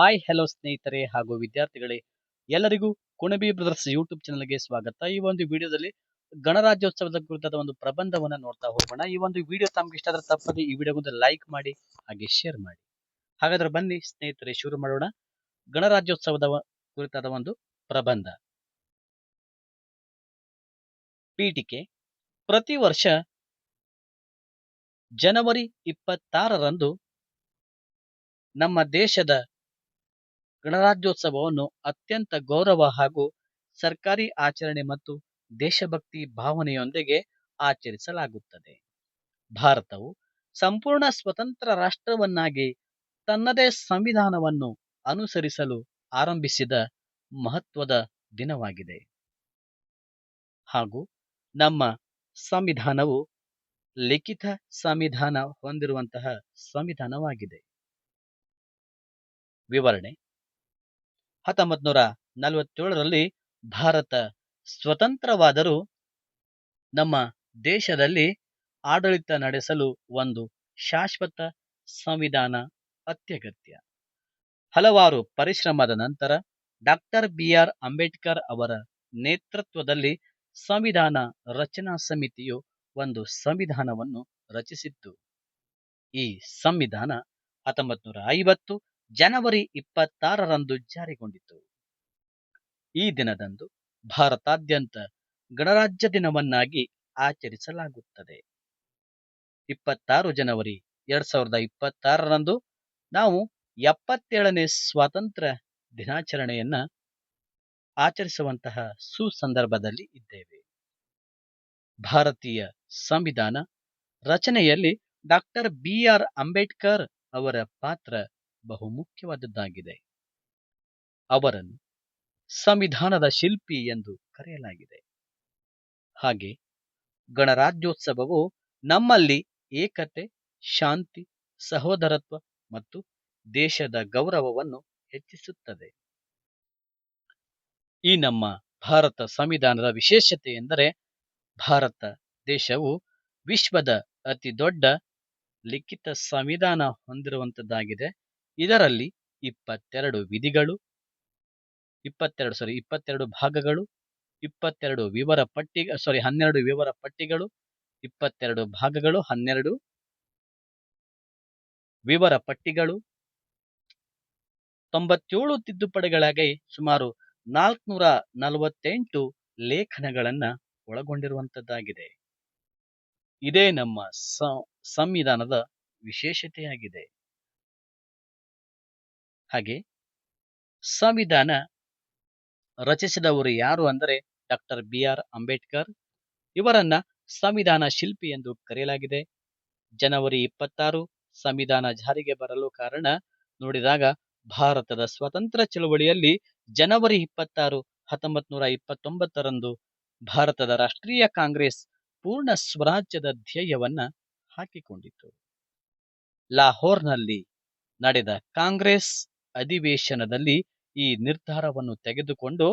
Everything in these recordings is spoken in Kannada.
ಹಾಯ್, ಹೆಲೋ ಸ್ನೇಹಿತರೆ ಹಾಗೂ ವಿದ್ಯಾರ್ಥಿಗಳೇ. ಎಲ್ಲರಿಗೂ ಕುಣಬಿ ಬ್ರದರ್ಸ್ ಯೂಟ್ಯೂಬ್ ಚಾನಲ್ಗೆ ಸ್ವಾಗತ. ಈ ಒಂದು ವಿಡಿಯೋದಲ್ಲಿ ಗಣರಾಜ್ಯೋತ್ಸವದ ಕುರಿತಾದ ಒಂದು ಪ್ರಬಂಧವನ್ನು ನೋಡ್ತಾ ಹೋಗೋಣ. ಈ ಒಂದು ವಿಡಿಯೋ ತಮ್ಗೆ ಇಷ್ಟ ಆದ್ರೆ ತಪ್ಪದೆ ಈ ವಿಡಿಯೋಗೊಂದು ಲೈಕ್ ಮಾಡಿ, ಹಾಗೆ ಶೇರ್ ಮಾಡಿ. ಹಾಗಾದ್ರೆ ಬನ್ನಿ ಸ್ನೇಹಿತರೆ, ಶುರು ಮಾಡೋಣ. ಗಣರಾಜ್ಯೋತ್ಸವದ ಕುರಿತಾದ ಒಂದು ಪ್ರಬಂಧ. ಪೀಠಿಕೆ. ಪ್ರತಿ ವರ್ಷ ಜನವರಿ ಇಪ್ಪತ್ತಾರರಂದು ನಮ್ಮ ದೇಶದ ಗಣರಾಜ್ಯೋತ್ಸವವನ್ನು ಅತ್ಯಂತ ಗೌರವ ಹಾಗೂ ಸರ್ಕಾರಿ ಆಚರಣೆ ಮತ್ತು ದೇಶಭಕ್ತಿ ಭಾವನೆಯೊಂದಿಗೆ ಆಚರಿಸಲಾಗುತ್ತದೆ. ಭಾರತವು ಸಂಪೂರ್ಣ ಸ್ವತಂತ್ರ ರಾಷ್ಟ್ರವನ್ನಾಗಿ ತನ್ನದೇ ಸಂವಿಧಾನವನ್ನು ಅನುಸರಿಸಲು ಆರಂಭಿಸಿದ ಮಹತ್ವದ ದಿನವಾಗಿದೆ. ಹಾಗೂ ನಮ್ಮ ಸಂವಿಧಾನವು ಲಿಖಿತ ಸಂವಿಧಾನ ಹೊಂದಿರುವಂತಹ ಸಂವಿಧಾನವಾಗಿದೆ. ವಿವರಣೆ ಹತ್ತೊಂಬತ್ ನೂರ ನಲವತ್ತೇಳರಲ್ಲಿ ಭಾರತ ಸ್ವತಂತ್ರವಾದರೂ ನಮ್ಮ ದೇಶದಲ್ಲಿ ಆಡಳಿತ ನಡೆಸಲು ಒಂದು ಶಾಶ್ವತ ಸಂವಿಧಾನ ಅತ್ಯಗತ್ಯ. ಹಲವಾರು ಪರಿಶ್ರಮದ ನಂತರ ಡಾಕ್ಟರ್ ಬಿ ಆರ್ ಅಂಬೇಡ್ಕರ್ ಅವರ ನೇತೃತ್ವದಲ್ಲಿ ಸಂವಿಧಾನ ರಚನಾ ಸಮಿತಿಯು ಒಂದು ಸಂವಿಧಾನವನ್ನು ರಚಿಸಿತ್ತು. ಈ ಸಂವಿಧಾನ ಹತ್ತೊಂಬತ್ ನೂರ ಐವತ್ತು ಜನವರಿ ಇಪ್ಪತ್ತಾರರಂದು ಜಾರಿಗೊಂಡಿತು. ಈ ದಿನದಂದು ಭಾರತಾದ್ಯಂತ ಗಣರಾಜ್ಯ ದಿನವನ್ನಾಗಿ ಆಚರಿಸಲಾಗುತ್ತದೆ. ಇಪ್ಪತ್ತಾರು ಜನವರಿ ಎರಡ್ ಸಾವಿರದ ಇಪ್ಪತ್ತಾರರಂದು ನಾವು ಎಪ್ಪತ್ತೇಳನೇ ಸ್ವಾತಂತ್ರ್ಯ ದಿನಾಚರಣೆಯನ್ನ ಆಚರಿಸುವಂತಹ ಸುಸಂದರ್ಭದಲ್ಲಿ ಇದ್ದೇವೆ. ಭಾರತೀಯ ಸಂವಿಧಾನ ರಚನೆಯಲ್ಲಿ ಡಾಕ್ಟರ್ ಬಿ ಆರ್ ಅಂಬೇಡ್ಕರ್ ಅವರ ಪಾತ್ರ ಬಹುಮುಖ್ಯವಾದದ್ದಾಗಿದೆ. ಅವರನ್ನು ಸಂವಿಧಾನದ ಶಿಲ್ಪಿ ಎಂದು ಕರೆಯಲಾಗಿದೆ. ಹಾಗೆ ಗಣರಾಜ್ಯೋತ್ಸವವು ನಮ್ಮಲ್ಲಿ ಏಕತೆ, ಶಾಂತಿ, ಸಹೋದರತ್ವ ಮತ್ತು ದೇಶದ ಗೌರವವನ್ನು ಹೆಚ್ಚಿಸುತ್ತದೆ. ಈ ನಮ್ಮ ಭಾರತ ಸಂವಿಧಾನದ ವಿಶೇಷತೆ ಎಂದರೆ ಭಾರತ ದೇಶವು ವಿಶ್ವದ ಅತಿ ದೊಡ್ಡ ಲಿಖಿತ ಸಂವಿಧಾನ ಹೊಂದಿರುವಂತದ್ದಾಗಿದೆ ಇದರಲ್ಲಿ ಇಪ್ಪತ್ತೆರಡು ವಿಧಿಗಳು, ಇಪ್ಪತ್ತೆರಡು ಸಾರಿ ಇಪ್ಪತ್ತೆರಡು ಭಾಗಗಳು, ಇಪ್ಪತ್ತೆರಡು ವಿವರ ಪಟ್ಟಿ ಸಾರಿ ಹನ್ನೆರಡು ವಿವರ ಪಟ್ಟಿಗಳು, ಇಪ್ಪತ್ತೆರಡು ಭಾಗಗಳು, ಹನ್ನೆರಡು ವಿವರ ಪಟ್ಟಿಗಳು. ತೊಂಬತ್ತೇಳು ತಿದ್ದುಪಡಿಗಳಾಗಿ ಸುಮಾರು ನಾಲ್ಕುನೂರ ನಲವತ್ತೆಂಟು ಲೇಖನಗಳನ್ನ ಒಳಗೊಂಡಿರುವಂತದ್ದಾಗಿದೆ. ಇದೇ ನಮ್ಮ ಸಂವಿಧಾನದ ವಿಶೇಷತೆಯಾಗಿದೆ. ಹಾಗೆ ಸಂವಿಧಾನ ರಚಿಸಿದವರು ಯಾರು ಅಂದರೆ ಡಾಕ್ಟರ್ ಬಿ ಆರ್ ಅಂಬೇಡ್ಕರ್. ಇವರನ್ನ ಸಂವಿಧಾನ ಶಿಲ್ಪಿ ಎಂದು ಕರೆಯಲಾಗಿದೆ. ಜನವರಿ ಇಪ್ಪತ್ತಾರು ಸಂವಿಧಾನ ಜಾರಿಗೆ ಬರಲು ಕಾರಣ ನೋಡಿದಾಗ ಭಾರತದ ಸ್ವತಂತ್ರ ಚಳವಳಿಯಲ್ಲಿ ಜನವರಿ ಇಪ್ಪತ್ತಾರು ಹತ್ತೊಂಬತ್ ನೂರ ಇಪ್ಪತ್ತೊಂಬತ್ತರಂದು ಭಾರತದ ರಾಷ್ಟ್ರೀಯ ಕಾಂಗ್ರೆಸ್ ಪೂರ್ಣ ಸ್ವರಾಜ್ಯದ ಧ್ಯೇಯವನ್ನ ಹಾಕಿಕೊಂಡಿತು ಲಾಹೋರ್ನಲ್ಲಿ ನಡೆದ ಕಾಂಗ್ರೆಸ್ ಅಧಿವೇಶನದಲ್ಲಿ ಈ ನಿರ್ಧಾರವನ್ನು ತೆಗೆದುಕೊಂಡು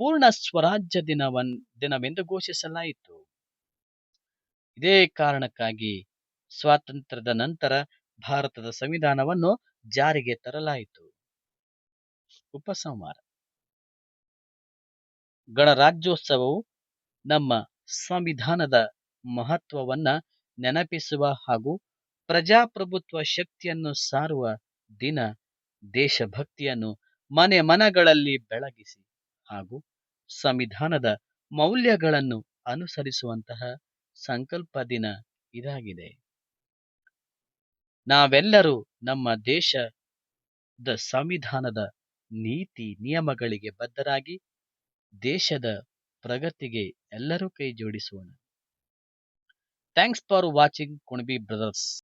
ಪೂರ್ಣ ಸ್ವರಾಜ್ಯ ದಿನವನ್, ದಿನವೆಂದು ಘೋಷಿಸಲಾಯಿತು. ಇದೇ ಕಾರಣಕ್ಕಾಗಿ ಸ್ವಾತಂತ್ರ್ಯದ ನಂತರ ಭಾರತದ ಸಂವಿಧಾನವನ್ನು ಜಾರಿಗೆ ತರಲಾಯಿತು. ಉಪಸಂಹಾರ. ಗಣರಾಜ್ಯೋತ್ಸವವು ನಮ್ಮ ಸಂವಿಧಾನದ ಮಹತ್ವವನ್ನ ನೆನಪಿಸುವ ಹಾಗೂ ಪ್ರಜಾಪ್ರಭುತ್ವ ಶಕ್ತಿಯನ್ನು ಸಾರುವ ದಿನ ದೇಶಭಕ್ತಿಯನ್ನು ಮನೆ ಮನಗಳಲ್ಲಿ ಬೆಳಗಿಸಿ ಹಾಗೂ ಸಂವಿಧಾನದ ಮೌಲ್ಯಗಳನ್ನು ಅನುಸರಿಸುವಂತಹ ಸಂಕಲ್ಪ ದಿನ ಇದಾಗಿದೆ. ನಾವೆಲ್ಲರೂ ನಮ್ಮ ದೇಶದ ಸಂವಿಧಾನದ ನೀತಿ ನಿಯಮಗಳಿಗೆ ಬದ್ಧರಾಗಿ ದೇಶದ ಪ್ರಗತಿಗೆ ಎಲ್ಲರೂ ಕೈ ಜೋಡಿಸೋಣ thanks for watching Kunabi brothers.